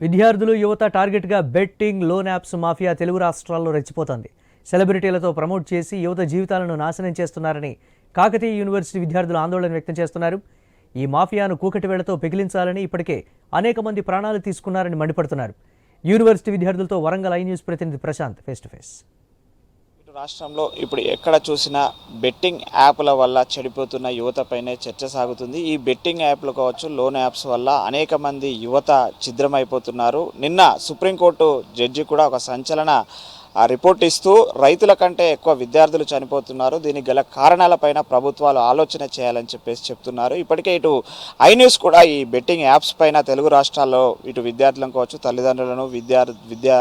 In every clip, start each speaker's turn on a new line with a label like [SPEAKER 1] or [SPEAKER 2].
[SPEAKER 1] విద్యార్థులు యువత టార్గెట్గా betting loan apps mafia Telugu రాష్ట్రాల్లో రెచ్చిపోతోంది. సెలబ్రిటీలతో ప్రమోట్ చేసి యువత జీవితాలను నాశనం చేస్తున్నారని కాకతీయ యూనివర్సిటీ విద్యార్థులు ఆందోళన వ్యక్తం చేస్తున్నారు. ఈ మాఫియాను కూకటి వేళతో పెకిలించాలని ఇప్పటికే అనేక మంది ప్రాణాలు తీసుకున్నారని మండిపడుతున్నారు. యూనివర్సిటీ విద్యార్థులతో వరంగల్ ఐ న్యూస్ ప్రతినిధి ప్రశాంత్ ఫేస్ టు ఫేస్.
[SPEAKER 2] రాష్ట్రంలో ఇప్పుడు ఎక్కడ చూసినా బెట్టింగ్ యాప్ల వల్ల చెడిపోతున్న యువతపైనే చర్చ సాగుతుంది. ఈ బెట్టింగ్ యాప్లు కావచ్చు లోన్ యాప్స్ వల్ల అనేక మంది యువత ఛిద్రమైపోతున్నారు. నిన్న సుప్రీంకోర్టు జడ్జి కూడా ఒక సంచలన ఆ రిపోర్ట్ ఇస్తూ రైతుల కంటే ఎక్కువ విద్యార్థులు చనిపోతున్నారు. దీనికి గల కారణాలపైన ప్రభుత్వాలు ఆలోచన చేయాలని చెప్పేసి చెప్తున్నారు. ఇప్పటికే ఇటు ఐ న్యూస్ కూడా ఈ బెట్టింగ్ యాప్స్ పైన తెలుగు రాష్ట్రాల్లో ఇటు విద్యార్థులను కావచ్చు తల్లిదండ్రులను విద్యా విద్యా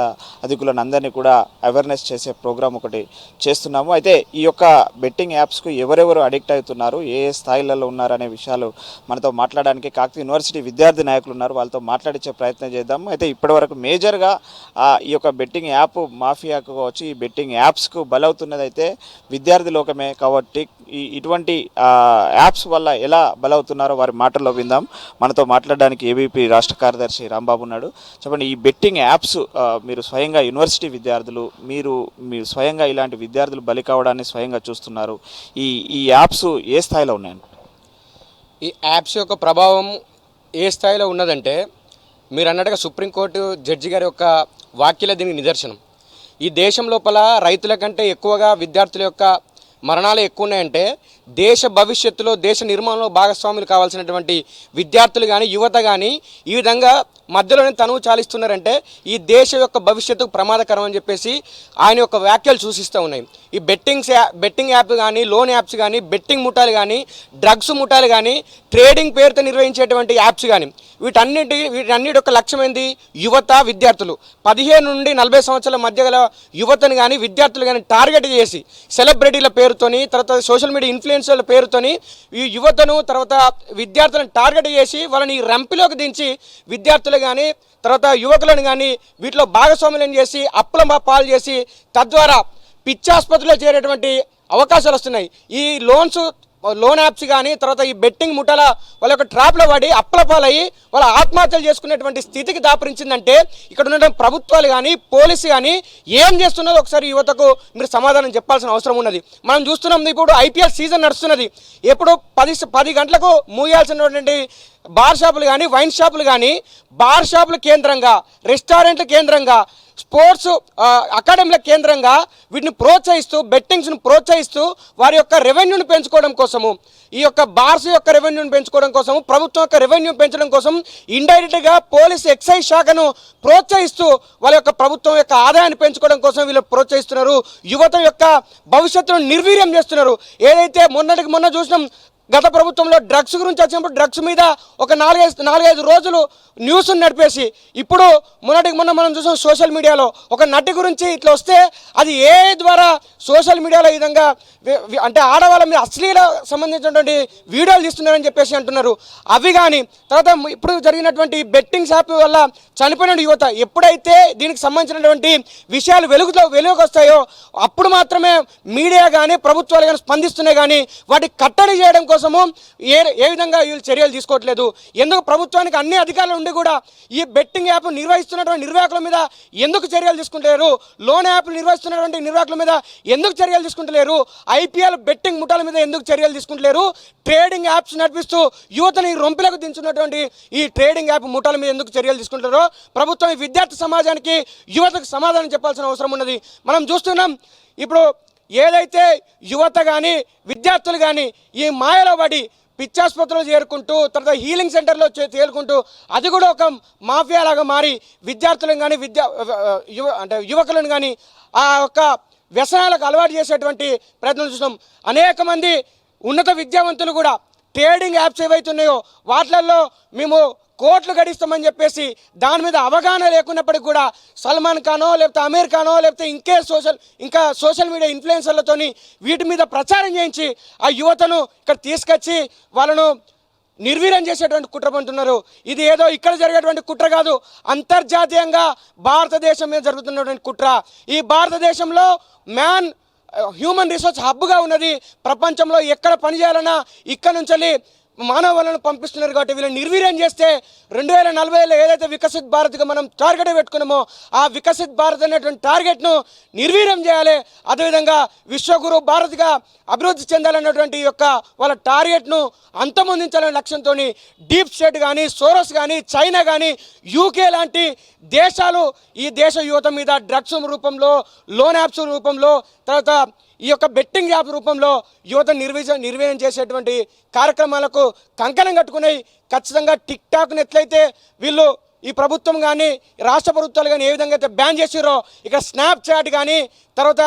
[SPEAKER 2] అధికులను అందరినీ కూడా అవేర్నెస్ చేసే ప్రోగ్రామ్ ఒకటి చేస్తున్నాము. అయితే ఈ యొక్క బెట్టింగ్ యాప్స్కు ఎవరెవరు అడిక్ట్ అవుతున్నారు ఏ ఏ స్థాయిలలో ఉన్నారు అనే విషయాలు మనతో మాట్లాడడానికి కాకతీయ యూనివర్సిటీ విద్యార్థి నాయకులు ఉన్నారు. వాళ్ళతో మాట్లాడించే ప్రయత్నం చేద్దాం అయితే ఇప్పటివరకు మేజర్గా ఈ యొక్క బెట్టింగ్ యాప్ మాఫియా మాఫియాకు కావచ్చు ఈ బెట్టింగ్ యాప్స్కు బలవుతున్నదైతే విద్యార్థి లోకమే. కాబట్టి ఈ ఇటువంటి యాప్స్ వల్ల ఎలా బలవుతున్నారో వారి మాటల్లో విందాం. మనతో మాట్లాడడానికి ఏబీపీ రాష్ట్ర కార్యదర్శి రాంబాబు ఉన్నాడు. చెప్పండి ఈ బెట్టింగ్ యాప్స్ మీరు స్వయంగా యూనివర్సిటీ విద్యార్థులు మీరు మీరు స్వయంగా ఇలాంటి విద్యార్థులు బలి కావడాన్ని స్వయంగా చూస్తున్నారు. ఈ ఈ యాప్స్ ఏ స్థాయిలో ఉన్నాయండి?
[SPEAKER 3] ఈ యాప్స్ యొక్క ప్రభావం ఏ స్థాయిలో ఉన్నదంటే మీరు అన్నట్టుగా సుప్రీంకోర్టు జడ్జి గారి యొక్క వాక్యలే దీనికి నిదర్శనం. ఈ దేశం లోపల రైతుల కంటే ఎక్కువగా విద్యార్థుల యొక్క మరణాలు ఎక్కువ ఉన్నాయంటే దేశ భవిష్యత్తులో దేశ నిర్మాణంలో భాగస్వాములు కావాల్సినటువంటి విద్యార్థులు కానీ యువత కానీ ఈ విధంగా మధ్యలోనే తనువు చాలిస్తున్నారంటే ఈ దేశ యొక్క భవిష్యత్తుకు ప్రమాదకరం అని చెప్పేసి ఆయన యొక్క వ్యాఖ్యలు సూచిస్తూ ఉన్నాయి. ఈ బెట్టింగ్స్ బెట్టింగ్ యాప్ కానీ లోన్ యాప్స్ కానీ బెట్టింగ్ ముఠాలు కానీ డ్రగ్స్ ముఠాలు కానీ ట్రేడింగ్ పేరుతో నిర్వహించేటువంటి యాప్స్ కానీ వీటన్నిటి వీటన్నిటి యొక్క లక్ష్యం ఏంది? యువత విద్యార్థులు. పదిహేను నుండి నలభై సంవత్సరాల మధ్య గల యువతను కానీ విద్యార్థులు కానీ టార్గెట్ చేసి సెలబ్రిటీల పేరు పేరుతోని తర్వాత సోషల్ మీడియా ఇన్ఫ్లుయెన్సర్ల పేరుతోని ఈ యువతను తర్వాత విద్యార్థులను టార్గెట్ చేసి వాళ్ళని రంపిలోకి దించి విద్యార్థులు కానీ తర్వాత యువకులను కానీ వీటిలో భాగస్వాములను చేసి అప్పుల పాలు చేసి తద్వారా పిచ్చాసుపత్రిలో చేరేటువంటి అవకాశాలు వస్తున్నాయి. ఈ లోన్స్ లోన్ యాప్స్ కానీ తర్వాత ఈ బెట్టింగ్ ముఠాల వాళ్ళ యొక్క ట్రాప్లో పడి అప్పుల పాలయ్యి వాళ్ళ ఆత్మహత్యలు చేసుకునేటువంటి స్థితికి దాపరించిందంటే ఇక్కడ ఉన్న ప్రభుత్వాలు కానీ పోలీసు కానీ ఏం చేస్తున్నదో ఒకసారి యువతకు మీరు సమాధానం చెప్పాల్సిన అవసరం ఉన్నది. మనం చూస్తున్నాం ఇప్పుడు ఐపీఎల్ సీజన్ నడుస్తున్నది. ఎప్పుడు పది పది గంటలకు మూయాల్సినటువంటి బార్ షాపులు కానీ వైన్ షాపులు కానీ బార్ షాపుల కేంద్రంగా రెస్టారెంట్ల కేంద్రంగా స్పోర్ట్స్ అకాడమీల కేంద్రంగా వీటిని ప్రోత్సహిస్తూ బెట్టింగ్స్ను ప్రోత్సహిస్తూ వారి యొక్క రెవెన్యూని పెంచుకోవడం కోసము ఈ యొక్క బార్స్ యొక్క రెవెన్యూని పెంచుకోవడం కోసము ప్రభుత్వం యొక్క రెవెన్యూ పెంచడం కోసం ఇండైరెక్ట్గా పోలీస్ ఎక్సైజ్ శాఖను ప్రోత్సహిస్తూ వాళ్ళ యొక్క ప్రభుత్వం యొక్క ఆదాయాన్ని పెంచుకోవడం కోసం వీళ్ళు ప్రోత్సహిస్తున్నారు. యువత యొక్క భవిష్యత్తును నిర్వీర్యం చేస్తున్నారు. ఏదైతే మొన్నటికి మొన్న చూసినాం గత ప్రభుత్వంలో డ్రగ్స్ గురించి వచ్చినప్పుడు డ్రగ్స్ మీద ఒక నాలుగైదు నాలుగైదు రోజులు న్యూస్ నడిపేసి ఇప్పుడు మొన్నటికి మొన్న మనం చూసాం సోషల్ మీడియాలో ఒక నటి గురించి ఇట్లా వస్తే అది ఏ ద్వారా సోషల్ మీడియాలో ఈ విధంగా అంటే ఆడవాళ్ళ మీద అశ్లీల సంబంధించినటువంటి వీడియోలు తీస్తున్నారని చెప్పేసి అంటున్నారు. అవి కానీ తర్వాత ఇప్పుడు జరిగినటువంటి బెట్టింగ్ షాప్ వల్ల చనిపోయిన యువత ఎప్పుడైతే దీనికి సంబంధించినటువంటి విషయాలు వెలుగుతో వెలుగుకి వస్తాయో అప్పుడు మాత్రమే మీడియా కానీ ప్రభుత్వాలు కానీ స్పందిస్తున్నాయి కానీ వాటి కట్టడి చేయడం కోసము ఏ ఏ విధంగా వీళ్ళు చర్యలు తీసుకోవట్లేదు. ఎందుకు ప్రభుత్వానికి అన్ని అధికారులు ఉండి కూడా ఈ బెట్టింగ్ యాప్ నిర్వహిస్తున్నటువంటి నిర్వాహకుల మీద ఎందుకు చర్యలు తీసుకుంటలేరు? లోన్ యాప్ నిర్వహిస్తున్నటువంటి నిర్వాహకుల మీద ఎందుకు చర్యలు తీసుకుంటలేరు? ఐపీఎల్ బెట్టింగ్ ముఠాల మీద ఎందుకు చర్యలు తీసుకుంటలేరు? ట్రేడింగ్ యాప్స్ నడిపిస్తూ యువతని రొంపిలకు దించున్నటువంటి ఈ ట్రేడింగ్ యాప్ ముఠాల మీద ఎందుకు చర్యలు తీసుకుంటారో ప్రభుత్వం ఈ విద్యార్థి సమాజానికి యువతకు సమాధానం చెప్పాల్సిన అవసరం ఉన్నది. మనం చూస్తున్నాం ఇప్పుడు ఏదైతే యువత కానీ విద్యార్థులు కానీ ఈ మాయలో పడి పిచ్చాసుపత్రిలో చేరుకుంటూ తర్వాత హీలింగ్ సెంటర్లో చేరుకుంటూ తేలుకుంటూ అది కూడా ఒక మాఫియా లాగా మారి విద్యార్థులను కానీ విద్యా యువ అంటే యువకులను కానీ ఆ యొక్క వ్యసనాలకు అలవాటు చేసేటువంటి ప్రయత్నం చూస్తాం అనేక మంది ఉన్నత విద్యావంతులు కూడా ట్రేడింగ్ యాప్స్ ఏవైతున్నాయో వాటిలలో మేము కోట్లు గడిస్తామని చెప్పేసి దాని మీద అవగాహన లేకున్నప్పటికీ కూడా సల్మాన్ ఖానో లేకపోతే అమీర్ ఖానో లేకపోతే ఇంకే సోషల్ ఇంకా సోషల్ మీడియా ఇన్ఫ్లుయెన్సర్లతోని వీటి మీద ప్రచారం చేయించి ఆ యువతను ఇక్కడ తీసుకొచ్చి వాళ్ళను నిర్వీర్యం చేసేటువంటి కుట్ర పంటున్నారు ఇది ఏదో ఇక్కడ జరిగేటువంటి కుట్ర కాదు అంతర్జాతీయంగా భారతదేశం మీద జరుగుతున్నటువంటి కుట్ర. ఈ భారతదేశంలో మ్యాన్ హ్యూమన్ రిసోర్స్ హబ్గా ఉన్నది. ప్రపంచంలో ఎక్కడ పని చేయాలన్నా ఇక్కడ నుంచి మానవాళ్ళను పంపిస్తున్నారు కాబట్టి వీళ్ళని నిర్వీర్యం చేస్తే రెండు వేల నలభైలో ఏదైతే వికసిత్ భారత్గా మనం టార్గెట్ పెట్టుకున్నామో ఆ వికసిత్ భారత్ అనేటువంటి టార్గెట్ను నిర్వీర్యం చేయాలి. అదేవిధంగా విశ్వగురు భారత్గా అభివృద్ధి చెందాలన్నటువంటి యొక్క వాళ్ళ టార్గెట్ను అంతమొందించాలనే లక్ష్యంతో డీప్ స్టేట్ కానీ సోరస్ కానీ చైనా కానీ యూకే లాంటి దేశాలు ఈ దేశ యువత మీద డ్రగ్స్ రూపంలో లోన్ యాప్స్ రూపంలో తర్వాత ఈ యొక్క బెట్టింగ్ యాప్ రూపంలో యువత నిర్వీజ నిర్వీర్యం చేసేటువంటి కార్యక్రమాలకు కంకణం కట్టుకున్నాయి ఖచ్చితంగా టిక్ టాక్ని ఎట్లయితే వీళ్ళు ఈ ప్రభుత్వం కానీ రాష్ట్ర ప్రభుత్వాలు కానీ ఏ విధంగా అయితే బ్యాన్ చేసిరో ఇక్కడ స్నాప్చాట్ కానీ తర్వాత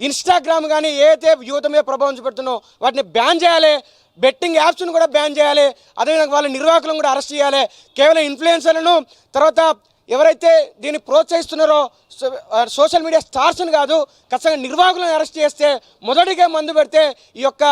[SPEAKER 3] ఇన్స్టాగ్రామ్ కానీ ఏదైతే యువత మీద ప్రభావం చూపెడుతున్నో వాటిని బ్యాన్ చేయాలి. బెట్టింగ్ యాప్స్ను కూడా బ్యాన్ చేయాలి. అదేవిధంగా వాళ్ళ నిర్వాహకులను కూడా అరెస్ట్ చేయాలి. కేవలం ఇన్ఫ్లుయెన్సర్లను తర్వాత ఎవరైతే దీన్ని ప్రోత్సహిస్తున్నారో సో- సోషల్ మీడియా స్టార్స్ని కాదు ఖచ్చితంగా నిర్వాహకులను అరెస్ట్ చేస్తే మొదటిగా మందు పెడితే ఈ యొక్క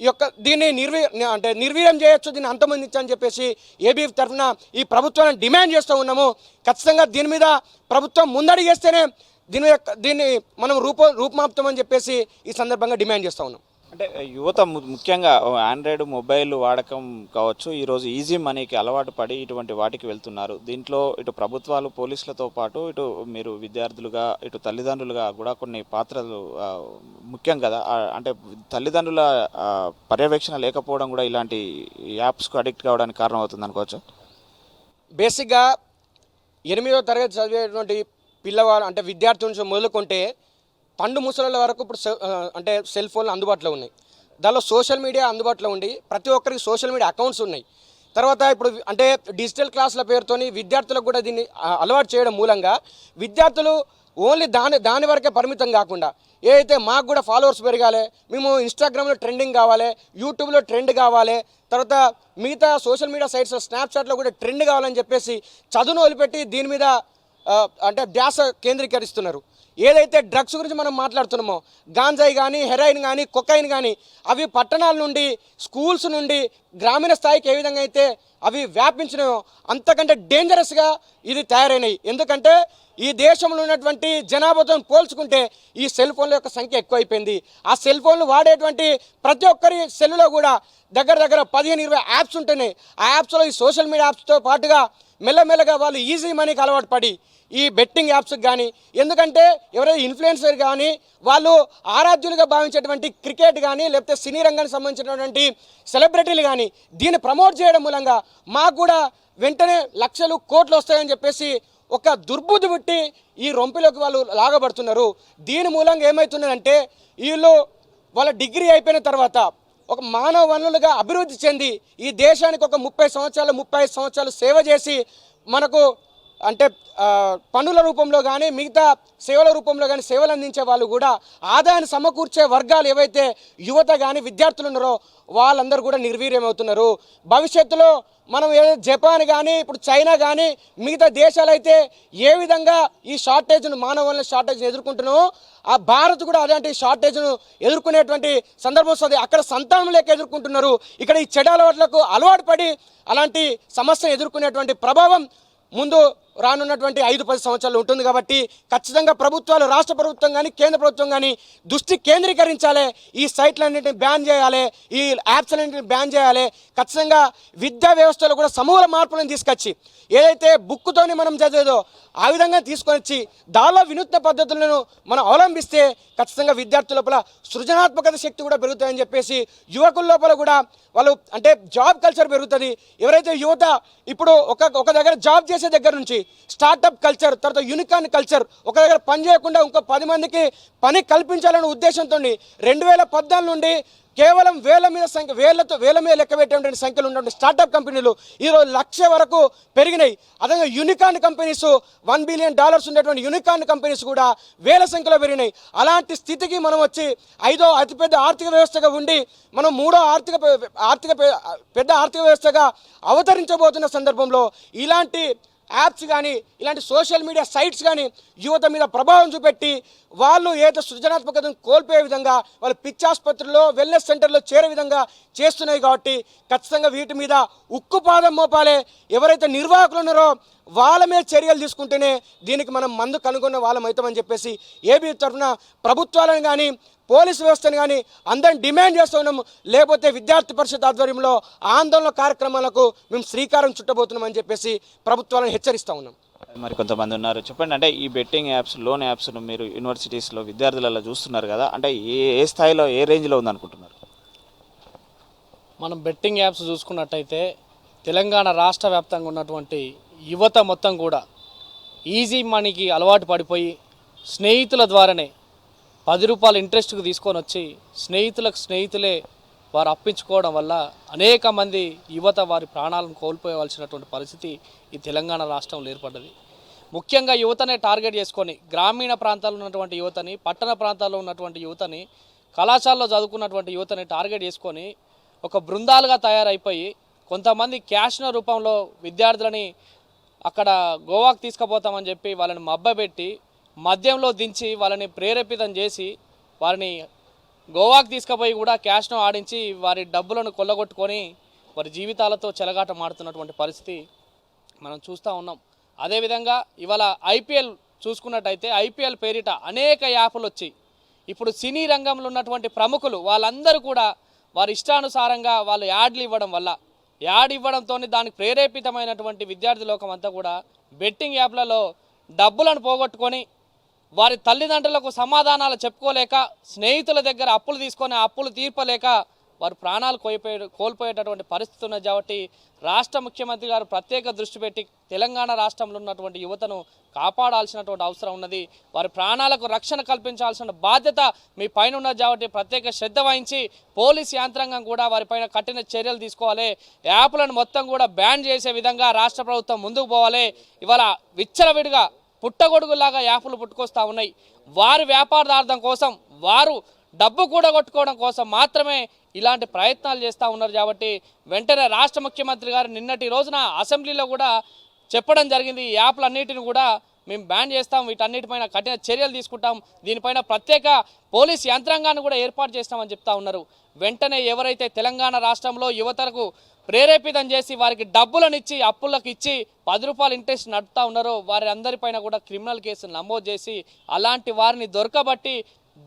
[SPEAKER 3] ఈ యొక్క దీన్ని నిర్వీ అంటే నిర్వీర్యం చేయొచ్చు దీన్ని అంతమందించని చెప్పేసి ఏబీ తరఫున ఈ ప్రభుత్వాన్ని డిమాండ్ చేస్తూ ఉన్నాము. ఖచ్చితంగా దీని మీద ప్రభుత్వం ముందడిగేస్తేనే దీని యొక్క దీన్ని మనం రూప రూపమాప్తమని చెప్పేసి ఈ సందర్భంగా డిమాండ్ చేస్తూ ఉన్నాం.
[SPEAKER 2] అంటే యువత ము- ముఖ్యంగా ఆండ్రాయిడ్ మొబైల్ వాడకం కావచ్చు ఈరోజు ఈజీ మనీకి అలవాటు పడి ఇటువంటి వాటికి వెళ్తున్నారు. దీంట్లో ఇటు ప్రభుత్వాలు పోలీసులతో పాటు ఇటు మీరు విద్యార్థులుగా ఇటు తల్లిదండ్రులుగా కూడా కొన్ని పాత్రలు ముఖ్యం కదా. అంటే తల్లిదండ్రుల పర్యవేక్షణ లేకపోవడం కూడా ఇలాంటి యాప్స్కు అడిక్ట్ కావడానికి కారణం అవుతుంది అనుకోవచ్చు?
[SPEAKER 3] బేసిక్గా ఎనిమిదో తరగతి చదివేటువంటి పిల్లవారు అంటే విద్యార్థుల నుంచి మొదలుకుంటే పండు ముసలి వరకు ఇప్పుడు అంటే సెల్ ఫోన్లు అందుబాటులో ఉన్నాయి. దానిలో సోషల్ మీడియా అందుబాటులో ఉండి ప్రతి ఒక్కరికి సోషల్ మీడియా అకౌంట్స్ ఉన్నాయి. తర్వాత ఇప్పుడు అంటే డిజిటల్ క్లాసుల పేరుతోని విద్యార్థులకు కూడా దీన్ని అలవాటు చేయడం మూలంగా విద్యార్థులు ఓన్లీ దాని దాని వరకే పరిమితం కాకుండా ఏదైతే మాకు కూడా ఫాలోవర్స్ పెరగాలి మేము ఇన్స్టాగ్రామ్లో ట్రెండింగ్ కావాలి యూట్యూబ్లో ట్రెండ్ కావాలి తర్వాత మిగతా సోషల్ మీడియా సైట్స్ స్నాప్చాట్లో కూడా ట్రెండ్ కావాలని చెప్పేసి చదువును వదిలిపెట్టి దీని మీద అంటే ధ్యాస కేంద్రీకరిస్తున్నారు. ఏదైతే డ్రగ్స్ గురించి మనం మాట్లాడుతున్నామో గాంజాయి కానీ హెరాయిన్ కానీ కొకైన్ కానీ అవి పట్టణాల నుండి స్కూల్స్ నుండి గ్రామీణ స్థాయికి ఏ విధంగా అయితే అవి వ్యాపించినాయో అంతకంటే డేంజరస్గా ఇది తయారైనాయి. ఎందుకంటే ఈ దేశంలో ఉన్నటువంటి జనాభాతో పోల్చుకుంటే ఈ సెల్ ఫోన్ల యొక్క సంఖ్య ఎక్కువైపోయింది. ఆ సెల్ ఫోన్లు వాడేటువంటి ప్రతి ఒక్కరి సెల్లులో కూడా దగ్గర దగ్గర పదిహేను ఇరవై యాప్స్ ఉంటున్నాయి. ఆ యాప్స్లో ఈ సోషల్ మీడియా యాప్స్తో పాటుగా మెల్లమెల్లగా వాళ్ళు ఈజీ మనీకి అలవాటు పడి ఈ బెట్టింగ్ యాప్స్కి కానీ ఎందుకంటే ఎవరైతే ఇన్ఫ్లుయెన్సర్ కానీ వాళ్ళు ఆరాధ్యులుగా భావించేటువంటి క్రికెట్ కానీ లేకపోతే సినీ రంగానికి సంబంధించినటువంటి సెలబ్రిటీలు కానీ దీన్ని ప్రమోట్ చేయడం మూలంగా మాకు కూడా వెంటనే లక్షలు కోట్లు వస్తాయని చెప్పేసి ఒక దుర్బుద్ధి పుట్టి ఈ రొంపిలోకి వాళ్ళు లాగబడుతున్నారు. దీని మూలంగా ఏమవుతున్నదంటే వీళ్ళు వాళ్ళ డిగ్రీ అయిపోయిన తర్వాత ఒక మానవ వనరులుగా అభివృద్ధి చెంది ఈ దేశానికి ఒక ముప్పై సంవత్సరాలు ముప్పై సంవత్సరాలు సేవ చేసి మనకు అంటే పనుల పన్నుల రూపంలో కానీ మిగతా సేవల రూపంలో కానీ సేవలు అందించే వాళ్ళు కూడా ఆదాయాన్ని సమకూర్చే వర్గాలు ఏవైతే యువత కానీ విద్యార్థులు ఉన్నారో వాళ్ళందరూ కూడా నిర్వీర్యం అవుతున్నారు భవిష్యత్తులో మనం ఏదైతే జపాన్ కానీ ఇప్పుడు చైనా కానీ మిగతా దేశాలు అయితే ఏ విధంగా ఈ షార్టేజ్ను మానవ వనరుల షార్టేజ్ను ఎదుర్కొంటున్నామో ఆ భారత్ కూడా అలాంటి షార్టేజ్ను ఎదుర్కొనేటువంటి సందర్భం వస్తుంది. అక్కడ సంతానం లేక ఎదుర్కొంటున్నారు. ఇక్కడ ఈ చెడు అలవాట్లకు అలవాటు పడి అలాంటి సమస్యను ఎదుర్కొనేటువంటి ప్రభావం ముందు రానున్నటువంటి ఐదు పది సంవత్సరాలు ఉంటుంది కాబట్టి ఖచ్చితంగా ప్రభుత్వాలు రాష్ట్ర ప్రభుత్వం కానీ కేంద్ర ప్రభుత్వం కానీ దృష్టి కేంద్రీకరించాలి. ఈ సైట్లన్నింటిని బ్యాన్ చేయాలి. ఈ యాప్స్ అన్నింటిని బ్యాన్ చేయాలి. ఖచ్చితంగా విద్యా వ్యవస్థలో కూడా సమూల మార్పులను తీసుకొచ్చి ఏదైతే బుక్కుతోని మనం చదివేదో ఆ విధంగా తీసుకొని వచ్చి దానిలో వినూత్న పద్ధతులను మనం అవలంబిస్తే ఖచ్చితంగా విద్యార్థుల లోపల సృజనాత్మకత శక్తి కూడా పెరుగుతాయని చెప్పేసి యువకుల లోపల కూడా వాళ్ళు అంటే జాబ్ కల్చర్ పెరుగుతుంది. ఎవరైతే యువత ఇప్పుడు ఒక ఒక దగ్గర జాబ్ చేసే దగ్గర నుంచి స్టార్టప్ కల్చర్ తర్వాత యూనికాన్ కల్చర్ ఒక దగ్గర పని చేయకుండా ఇంకో పది మందికి పని కల్పించాలనే ఉద్దేశంతో రెండు వేల పద్నాలుగు నుండి కేవలం వేల మీద సంఖ్య వేలతో వేల మీద లెక్క పెట్టేటువంటి సంఖ్యలు ఉన్నటువంటి స్టార్టప్ కంపెనీలు ఈరోజు లక్ష వరకు పెరిగినాయి. అదేవిధంగా unicorn companies one billion dollars ఉండేటువంటి యూనికాన్ కంపెనీస్ కూడా వేల సంఖ్యలో పెరిగినాయి. అలాంటి స్థితికి మనం వచ్చి ఐదో అతిపెద్ద ఆర్థిక వ్యవస్థగా ఉండి మనం మూడో ఆర్థిక ఆర్థిక పెద్ద ఆర్థిక వ్యవస్థగా అవతరించబోతున్న సందర్భంలో ఇలాంటి యాప్స్ కానీ ఇలాంటి సోషల్ మీడియా సైట్స్ కానీ యువత మీద ప్రభావం చూపెట్టి వాళ్ళు ఏదో సృజనాత్మకతను కోల్పోయే విధంగా వాళ్ళు పిచ్చాసుపత్రుల్లో వెల్నెస్ సెంటర్లో చేరే విధంగా చేస్తున్నాయి కాబట్టి ఖచ్చితంగా వీటి మీద ఉక్కుపాదం మోపాలే. ఎవరైతే నిర్వాహకులు ఉన్నారో వాళ్ళ మీద చర్యలు తీసుకుంటేనే దీనికి మనం మందు కనుగొన్న వాళ్ళం అవుతామని చెప్పేసి ఏబీ తరఫున ప్రభుత్వాలను కానీ పోలీసు వ్యవస్థను కానీ అందరిని డిమాండ్ చేస్తూ ఉన్నాము లేకపోతే విద్యార్థి పరిషత్ ఆధ్వర్యంలో ఆందోళన కార్యక్రమాలకు మేము శ్రీకారం చుట్టబోతున్నామని చెప్పేసి ప్రభుత్వాలను హెచ్చరిస్తూ ఉన్నాం.
[SPEAKER 2] మరి కొంతమంది ఉన్నారు. చెప్పండి అంటే ఈ బెట్టింగ్ యాప్స్ లోన్ యాప్స్ను మీరు యూనివర్సిటీస్లో విద్యార్థులలో చూస్తున్నారు కదా అంటే ఏ ఏ స్థాయిలో ఏ రేంజ్లో ఉందనుకుంటున్నారు?
[SPEAKER 4] మనం బెట్టింగ్ యాప్స్ చూసుకున్నట్టయితే తెలంగాణ రాష్ట్ర వ్యాప్తంగా ఉన్నటువంటి యువత మొత్తం కూడా ఈజీ మనీకి అలవాటు పడిపోయి స్నేహితుల ద్వారానే పది రూపాయలు ఇంట్రెస్ట్కి తీసుకొని వచ్చి స్నేహితులకు స్నేహితులే వారు అప్పించుకోవడం వల్ల అనేక మంది యువత వారి ప్రాణాలను కోల్పోయవలసినటువంటి పరిస్థితి ఈ తెలంగాణ రాష్ట్రంలో ఏర్పడ్డది. ముఖ్యంగా యువతనే టార్గెట్ చేసుకొని గ్రామీణ ప్రాంతాల్లో ఉన్నటువంటి యువతని పట్టణ ప్రాంతాల్లో ఉన్నటువంటి యువతని కళాశాలలో చదువుకున్నటువంటి యువతని టార్గెట్ చేసుకొని ఒక బృందాలుగా తయారైపోయి కొంతమంది క్యాష్న రూపంలో విద్యార్థులని అక్కడ గోవాకు తీసుకుపోతామని చెప్పి వాళ్ళని మబ్బబెట్టి మద్యంలో దించి వాళ్ళని ప్రేరేపితం చేసి వారిని గోవాకు తీసుకుపోయి కూడా క్యాష్ను ఆడించి వారి డబ్బులను కొల్లగొట్టుకొని వారి జీవితాలతో చెలగాట మాడుతున్నటువంటి పరిస్థితి మనం చూస్తూ ఉన్నాం. అదేవిధంగా ఇవాళ ఐపీఎల్ చూసుకున్నట్టయితే ఐపీఎల్ పేరిట అనేక యాప్లు వచ్చి ఇప్పుడు సినీ రంగంలో ఉన్నటువంటి ప్రముఖులు వాళ్ళందరూ కూడా వారి ఇష్టానుసారంగా వాళ్ళు యాడ్లు ఇవ్వడం వల్ల యాడ్ ఇవ్వడంతో దానికి ప్రేరేపితమైనటువంటి విద్యార్థి లోకం అంతా కూడా బెట్టింగ్ యాప్లలో డబ్బులను పోగొట్టుకొని వారి తల్లిదండ్రులకు సమాధానాలు చెప్పుకోలేక స్నేహితుల దగ్గర అప్పులు తీసుకొని అప్పులు తీర్పలేక వారు ప్రాణాలు కోల్పోయే కోల్పోయేటటువంటి పరిస్థితి ఉన్నది కాబట్టి రాష్ట్ర ముఖ్యమంత్రి గారు ప్రత్యేక దృష్టి పెట్టి తెలంగాణ రాష్ట్రంలో ఉన్నటువంటి యువతను కాపాడాల్సినటువంటి అవసరం ఉన్నది. వారి ప్రాణాలకు రక్షణ కల్పించాల్సిన బాధ్యత మీ పైన ఉన్నది కాబట్టి ప్రత్యేక శ్రద్ధ వహించి పోలీస్ యంత్రాంగం కూడా వారిపైన కఠిన చర్యలు తీసుకోవాలి. యాప్లను మొత్తం కూడా బ్యాన్ చేసే విధంగా రాష్ట్ర ప్రభుత్వం ముందుకు పోవాలి. ఇవాళ విచ్చలవిడిగా పుట్టగొడుగులాగా యాప్లు పుట్టుకొస్తా ఉన్నాయి. వారి వ్యాపారార్థం కోసం వారు డబ్బు కూడగొట్టుకోవడం కోసం మాత్రమే ఇలాంటి ప్రయత్నాలు చేస్తూ ఉన్నారు కాబట్టి వెంటనే రాష్ట్ర ముఖ్యమంత్రి గారు నిన్నటి రోజున అసెంబ్లీలో కూడా చెప్పడం జరిగింది. ఈ యాప్లన్నిటిని కూడా మేము బ్యాన్ చేస్తాం. వీటన్నిటిపైన కఠిన చర్యలు తీసుకుంటాం. దీనిపైన ప్రత్యేక పోలీస్ యంత్రాంగాన్ని కూడా ఏర్పాటు చేస్తామని చెప్తా ఉన్నారు. వెంటనే ఎవరైతే తెలంగాణ రాష్ట్రంలో యువతకు ప్రేరేపితం చేసి వారికి డబ్బులను ఇచ్చి అప్పులకు ఇచ్చి పది రూపాయలు ఇంట్రెస్ట్ నడుపుతా ఉన్నారో వారి అందరిపైన కూడా క్రిమినల్ కేసులు నమోదు చేసి అలాంటి వారిని దొరకబట్టి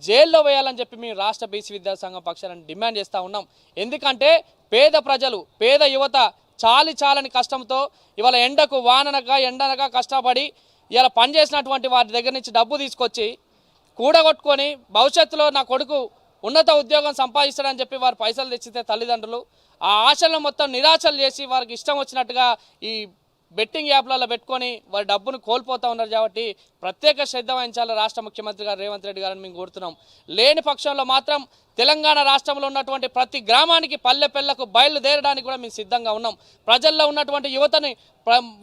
[SPEAKER 4] జైల్లో వేయాలని చెప్పి మేము రాష్ట్ర బీసీ విద్యాసంఘం పక్షాలను డిమాండ్ చేస్తూ ఉన్నాం. ఎందుకంటే పేద ప్రజలు పేద యువత చాలి చాలని కష్టంతో ఇవాళ ఎండకు వాననక ఎండనక కష్టపడి ఇలా పనిచేసినటువంటి వారి దగ్గర నుంచి డబ్బు తీసుకొచ్చి కూడగొట్టుకొని భవిష్యత్తులో నా కొడుకు ఉన్నత ఉద్యోగం సంపాదిస్తాడని చెప్పి వారు పైసలు తెచ్చితే తల్లిదండ్రులు ఆ ఆశలను మొత్తం నిరాశలు చేసి వారికి ఇష్టం వచ్చినట్టుగా ఈ బెట్టింగ్ యాప్లలో పెట్టుకొని వారి డబ్బును కోల్పోతూ ఉన్నారు కాబట్టి ప్రత్యేక శ్రద్ధ వహించాలి రాష్ట్ర ముఖ్యమంత్రి గారు రేవంత్ రెడ్డి గారిని మేము కోరుతున్నాం. లేని పక్షంలో మాత్రం తెలంగాణ రాష్ట్రంలో ఉన్నటువంటి ప్రతి గ్రామానికి పల్లె పిల్లకు బయలుదేరడానికి కూడా మేము సిద్ధంగా ఉన్నాం. ప్రజల్లో ఉన్నటువంటి యువతని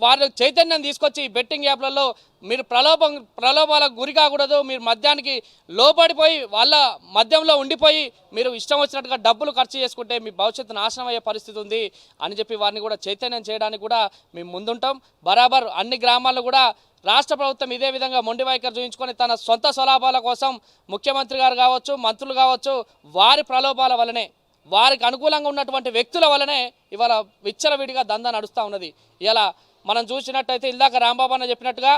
[SPEAKER 4] వారి చైతన్యం తీసుకొచ్చి ఈ బెట్టింగ్ యాప్లలో మీరు ప్రలోభం ప్రలోభాలకు గురి కాకూడదు మీరు మద్యానికి లోపడిపోయి వాళ్ళ మద్యంలో ఉండిపోయి మీరు ఇష్టం వచ్చినట్టుగా డబ్బులు ఖర్చు చేసుకుంటే మీ భవిష్యత్తు నాశనం అయ్యే పరిస్థితి ఉంది అని చెప్పి వారిని కూడా చైతన్యం చేయడానికి కూడా మేము ముందుంటాం. బరాబర్ అన్ని గ్రామాల్లో కూడా రాష్ట్ర ప్రభుత్వం ఇదే విధంగా మొండి వైఖరి చూపించుకొని తన సొంత స్వలాభాల కోసం ముఖ్యమంత్రి గారు కావచ్చు మంత్రులు కావచ్చు వారి ప్రలోభాల వలనే వారికి అనుకూలంగా ఉన్నటువంటి వ్యక్తుల వలనే ఇవాళ విచ్చలవిడిగా దందా నడుస్తూ ఉన్నది. ఇలా మనం చూసినట్టయితే ఇందాక రాంబాబు అన్న చెప్పినట్టుగా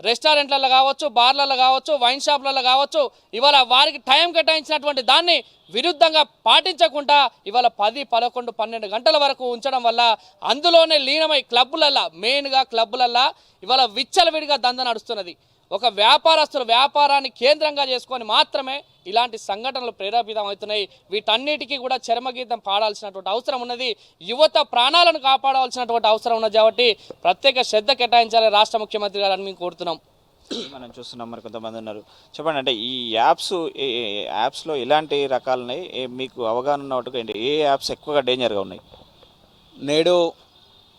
[SPEAKER 4] రెస్టారెంట్లలో కావచ్చు బార్లలో కావచ్చు వైన్ షాప్లలో కావచ్చు ఇవాళ వారికి టైం కేటాయించినటువంటి దాన్ని విరుద్ధంగా పాటించకుండా ఇవాళ పది పదకొండు పన్నెండు గంటల వరకు ఉంచడం వల్ల అందులోనే లీనమై క్లబ్బులల్లా మెయిన్గా క్లబ్బులల్లా ఇవాళ విచ్చలవిడిగా దంద నడుస్తున్నది. ఒక వ్యాపారస్తులు వ్యాపారాన్ని కేంద్రంగా చేసుకొని మాత్రమే ఇలాంటి సంఘటనలు ప్రేరేపితం అవుతున్నాయి. వీటన్నిటికీ కూడా చర్మగీతం పాడాల్సినటువంటి అవసరం ఉన్నది. యువత ప్రాణాలను కాపాడాల్సినటువంటి అవసరం ఉన్నది కాబట్టి ప్రత్యేక శ్రద్ధ కేటాయించాలి రాష్ట్ర ముఖ్యమంత్రి గారు అని మేము కోరుతున్నాం.
[SPEAKER 2] మనం చూస్తున్నాం మరి కొంతమంది ఉన్నారు. చెప్పండి అంటే ఈ యాప్స్ యాప్స్లో ఎలాంటి రకాలు ఉన్నాయి? ఏ- మీకు అవగాహన ఉన్నట్టుగా ఏంటి? ఏ యాప్స్ ఎక్కువగా డేంజర్గా ఉన్నాయి?
[SPEAKER 5] నేడు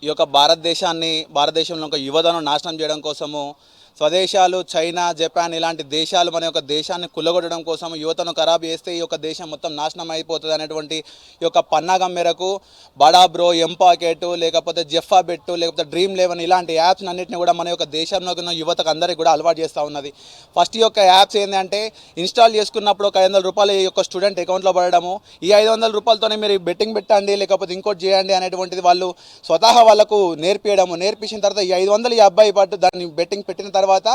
[SPEAKER 5] ఈ యొక్క భారతదేశాన్ని భారతదేశంలో ఒక యువతను నాశనం చేయడం కోసము స్వదేశాలు చైనా జపాన్ ఇలాంటి దేశాలు మన యొక్క దేశాన్ని కుల్లగొట్టడం కోసం యువతను ఖరాబ్ చేస్తే ఈ యొక్క దేశం మొత్తం నాశనం అయిపోతుంది అనేటువంటి ఈ యొక్క పన్నాగం మేరకు బడా బ్రో ఎంపాకెట్ లేకపోతే జెఫా బెట్టు లేకపోతే డ్రీమ్ లెవెన్ ఇలాంటి యాప్స్ అన్నింటినీ కూడా మన యొక్క దేశంలో ఉన్న యువతకు అందరికీ కూడా అలవాటు చేస్తూ ఉన్నది. ఫస్ట్ ఈ యొక్క యాప్స్ ఏంటంటే ఇన్స్టాల్ చేసుకున్నప్పుడు ఒక ఐదు వందల రూపాయలు ఈ యొక్క స్టూడెంట్ అకౌంట్లో పడడము. ఈ ఐదు వందల రూపాయలతోనే మీరు బెట్టింగ్ పెట్టండి లేకపోతే ఇంకోటి చేయండి అనేటువంటిది వాళ్ళు స్వతహా వాళ్ళకు నేర్పించడము నేర్పించిన తర్వాత ఈ ఐదు వందలు ఈ అబ్బాయి పాటు దాన్ని బెట్టింగ్ పెట్టిన తర్వాత తర్వాత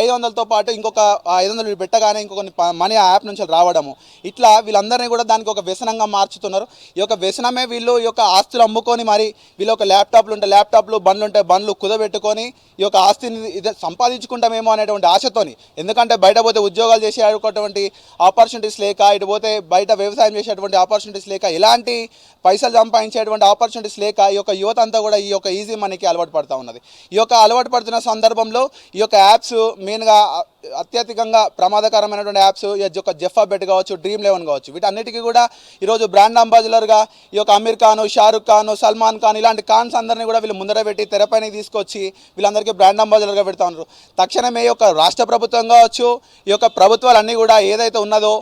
[SPEAKER 5] ఐదు వందలతో పాటు ఇంకొక ఐదు వందలు పెట్టగానే ఇంకొక మనీ ఆ యాప్ నుంచి రావడము. ఇట్లా వీళ్ళందరినీ కూడా దానికి ఒక వ్యసనంగా మార్చుతున్నారు. ఈ యొక్క వ్యసనమే వీళ్ళు ఈ యొక్క ఆస్తులు అమ్ముకొని మరి వీళ్ళు ఒక ల్యాప్టాప్లు ఉంటే ల్యాప్టాప్లు బండ్లు ఉంటే బండ్లు కుదబెట్టుకొని ఈ యొక్క ఆస్తిని ఇది సంపాదించుకుంటామేమో అనేటువంటి ఆశతోని. ఎందుకంటే బయట పోతే ఉద్యోగాలు చేసే ఆడుకోవటువంటి ఆపర్చునిటీస్ లేక ఇటు పోతే బయట వ్యవసాయం చేసేటువంటి ఆపర్చునిటీస్ లేక ఇలాంటి పైసలు సంపాదించేటువంటి ఆపర్చునిటీస్ లేక ఈ యొక్క యువత అంతా కూడా ఈ యొక్క ఈజీ మనీకి అలవాటు పడుతూ ఉన్నది. ఈ యొక్క అలవాటు పడుతున్న సందర్భంలో ఈ యొక్క యాప్స్ మెయిన్గా అత్యధికంగా ప్రమాదకరమైనటువంటి యాప్స్ ఈ యొక్క జెఫా బెట్ కావచ్చు డ్రీమ్ లెవెన్ కావచ్చు వీటన్నిటికీ కూడా ఈరోజు బ్రాండ్ అంబాసిడర్గా ఈ యొక్క అమీర్ ఖాన్ షారుఖ్ ఖాన్ సల్మాన్ ఖాన్ ఇలాంటి ఖాన్స్ అందరినీ కూడా వీళ్ళు ముందర పెట్టి తెరపైన తీసుకొచ్చి వీళ్ళందరికీ బ్రాండ్ అంబాసిడర్గా పెడతా ఉన్నారు. తక్షణమే ఈ యొక్క రాష్ట్ర ప్రభుత్వం కావచ్చు ఈ యొక్క ప్రభుత్వాలన్నీ కూడా ఏదైతే ఉన్నదో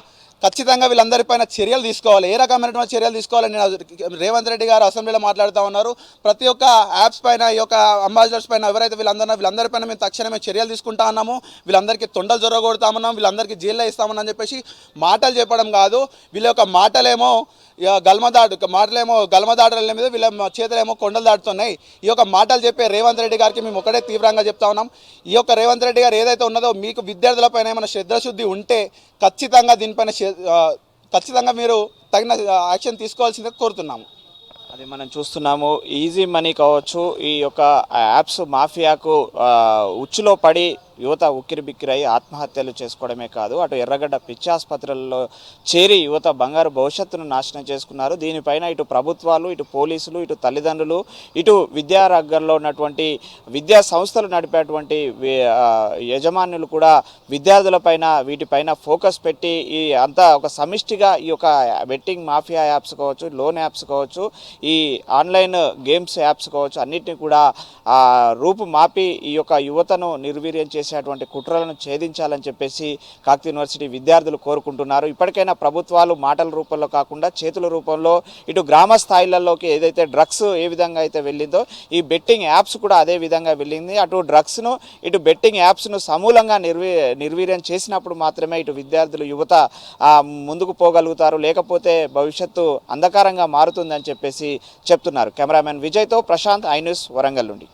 [SPEAKER 5] ఖచ్చితంగా వీళ్ళందరిపైన చర్యలు తీసుకోవాలి. ఏ రకమైనటువంటి చర్యలు తీసుకోవాలి నేను రేవంత్ రెడ్డి గారు అసెంబ్లీలో మాట్లాడుతూ ఉన్నారు. ప్రతి ఒక్క యాప్స్ పైన ఈ యొక్క అంబాసిడర్స్ పైన ఎవరైతే వీళ్ళందరూ వీళ్ళందరిపైన మేము తక్షణమే చర్యలు తీసుకుంటా ఉన్నాము. వీళ్ళందరికీ తొండలు జొరగొడతామన్నాం వీళ్ళందరికీ జైల్లో ఇస్తామని చెప్పేసి మాటలు చెప్పడం కాదు. వీళ్ళ యొక్క మాటలేమో గల్మదాడు మాటలేమో గల్మదాడల మీద వీళ్ళ చేతులేమో కొండలు దాటుతున్నాయి. ఈ యొక్క మాటలు చెప్పే రేవంత్ రెడ్డి గారికి మేము ఒకటే తీవ్రంగా చెప్తా ఉన్నాం. ఈ యొక్క రేవంత్ రెడ్డి గారు ఏదైతే ఉన్నదో మీకు విద్యార్థులపైన ఏమైనా శ్రద్ధశుద్ధి ఉంటే ఖచ్చితంగా దీనిపైన ఖచ్చితంగా మీరు తగిన యాక్షన్ తీసుకోవాల్సిందే కోరుతున్నాము.
[SPEAKER 2] అది మనం చూస్తున్నాము. ఈజీ మనీ కావచ్చు ఈ యొక్క యాప్స్ మాఫియాకు ఉచ్చులో పడి యువత ఉక్కిరి బిక్కిరై ఆత్మహత్యలు చేసుకోవడమే కాదు అటు ఎర్రగడ్డ పిచ్చి ఆసుపత్రుల్లో చేరి యువత బంగారు భవిష్యత్తును నాశనం చేసుకున్నారు. దీనిపైన ఇటు ప్రభుత్వాలు ఇటు పోలీసులు ఇటు తల్లిదండ్రులు ఇటు విద్యా రంగంలో ఉన్నటువంటి విద్యా సంస్థలు నడిపేటువంటి యజమానులు కూడా విద్యార్థులపైన వీటిపైన ఫోకస్ పెట్టి ఈ అంతా ఒక సమిష్టిగా ఈ యొక్క బెట్టింగ్ మాఫియా యాప్స్ కావచ్చు లోన్ యాప్స్ కావచ్చు ఈ ఆన్లైన్ గేమ్స్ యాప్స్ కావచ్చు అన్నిటిని కూడా రూపు మాపి ఈ యొక్క యువతను నిర్వీర్యం చేసి చేసేటువంటి కుట్రలను ఛేదించాలని చెప్పేసి కాకతీయ యూనివర్సిటీ విద్యార్థులు కోరుకుంటున్నారు. ఇప్పటికైనా ప్రభుత్వాలు మాటల రూపంలో కాకుండా చేతుల రూపంలో ఇటు గ్రామ స్థాయిలలోకి ఏదైతే డ్రగ్స్ ఏ విధంగా అయితే వెళ్ళిందో ఈ బెట్టింగ్ యాప్స్ కూడా అదే విధంగా వెళ్ళింది. అటు డ్రగ్స్ను ఇటు బెట్టింగ్ యాప్స్ను సమూలంగా నిర్వీ నిర్వీర్యం చేసినప్పుడు మాత్రమే ఇటు విద్యార్థులు యువత ముందుకు పోగలుగుతారు. లేకపోతే భవిష్యత్తు అంధకారంగా మారుతుందని చెప్పేసి చెప్తున్నారు. కెమెరామెన్ విజయ్తో ప్రశాంత్ ఐ న్యూస్ వరంగల్ నుండి.